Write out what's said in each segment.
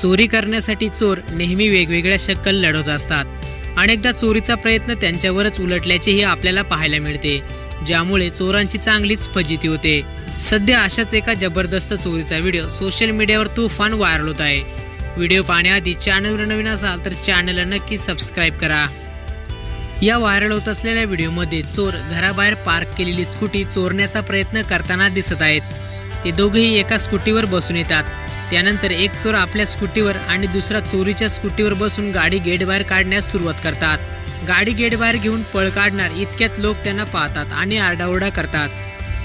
चोरी करण्यासाठी चोर नेहमी वेगवेगळ्या शक्कल लढवत असतात. अनेकदा चोरीचा प्रयत्न त्यांच्यावरच उलटल्याचेही आपल्याला पाहायला मिळते ज्यामुळे चोरांची चांगलीच फजिती होते. सध्या अशाच एका जबरदस्त चोरीचा व्हिडिओ सोशल मीडियावर तुफान व्हायरल होत आहे. व्हिडिओ पाहण्याआधी चॅनलवर नवीन असाल तर चॅनलला नक्की सबस्क्राईब करा. या व्हायरल होत असलेल्या व्हिडिओमध्ये चोर घराबाहेर पार्क केलेली स्कूटी चोरण्याचा प्रयत्न करताना दिसत आहेत. ते दोघेही एका स्कूटीवर बसून येतात. त्यानंतर एक चोर आपल्या स्कूटीवर आणि दुसरा चोरीच्या स्कूटीवर बसून गाडी गेटबाहेर काढण्यास सुरुवात करतात. गाडी गेटबाहेर घेऊन पळ काढणार इतक्यात लोक त्यांना पाहतात आणि आरडाओरडा करतात.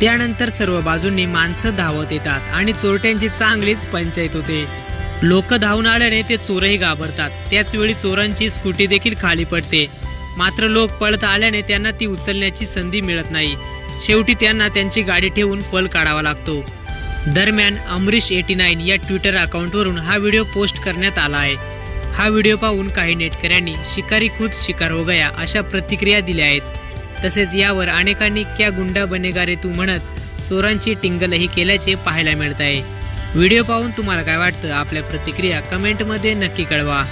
त्यानंतर सर्व बाजूंनी माणसं धावत येतात आणि चोरट्यांची चांगलीच पंचायत होते. लोक धावून आल्याने ते चोरही घाबरतात. त्याचवेळी चोरांची स्कूटी देखील खाली पडते. मात्र लोक पळत आल्याने त्यांना ती उचलण्याची संधी मिळत नाही. शेवटी त्यांना त्यांची गाडी ठेवून पळ काढावा लागतो. दरम्यान अमरीश एटी नाईन या ट्विटर अकाउंटवरून हा व्हिडिओ पोस्ट करण्यात आला आहे. हा व्हिडिओ पाहून काही नेटकऱ्यांनी शिकारी खुद शिकार हो गया अशा प्रतिक्रिया दिल्या आहेत. तसेच यावर अनेकांनी क्या गुंडा बनेगा रे तू म्हणत चोरांची टिंगलही केल्याचे पाहायला मिळत आहे. व्हिडिओ पाहून तुम्हाला काय वाटतं? आपल्या प्रतिक्रिया कमेंटमध्ये नक्की कळवा.